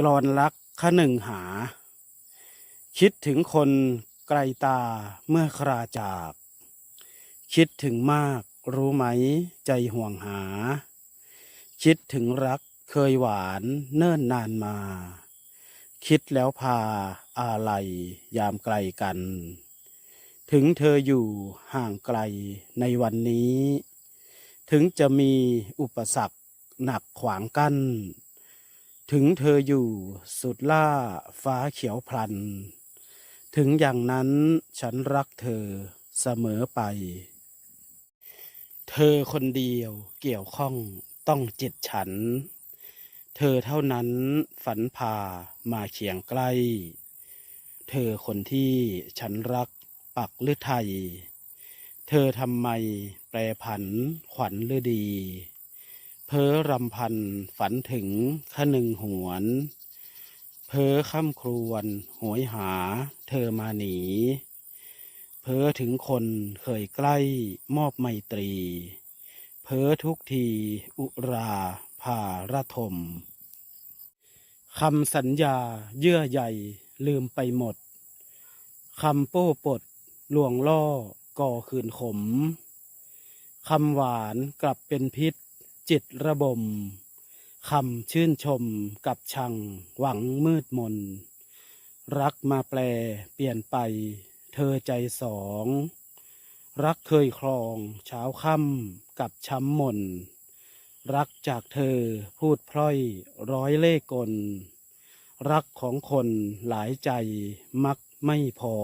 กรอนรักขหนึ่งหา คิดถึงคนไกลตาเมื่อคราจาก คิดถึงมากรู้ไหมใจห่วงหา คิดถึงรักเคยหวานเนิ่นนานมา คิดแล้วพาอาลัยยามไกลกัน ถึงเธออยู่ห่างไกลในวันนี้ ถึงจะมีอุปสรรคหนักขวางกั้น ถึงเธออยู่สุดล่าฟ้าเขียวพลัน ถึงอย่างนั้นฉันรักเธอเสมอไป เธอคนเดียวเกี่ยวข้องต้องจิตฉัน เธอเท่านั้นฝันพามาเคียงใกล้ เธอคนที่ฉันรักปักหรือไทย เธอทำไมแปรผันขวัญหรือดี เพ้อรำพันฝันถึงขนึงหวน เพ้อค่ำครวญหวยหาเธอมาหนี เพ้อถึงคนเคยใกล้มอบไมตรี เพ้อทุกทีอุราภาระทมคำสัญญาเยื่อใยลืมไปหมด คำโป้ปดลวงล่อก่อคืนขม คำหวานกลับเป็นพิษ จิตระบมคำชื่นชมกับชังหวังมืดมน รักมาแปลเปลี่ยนไป เธอใจสอง รักเคยครองเช้าค่ำกับช้ำมน รักจากเธอพูดพร่อยร้อยเล่กล รักของคนหลายใจมักไม่พอ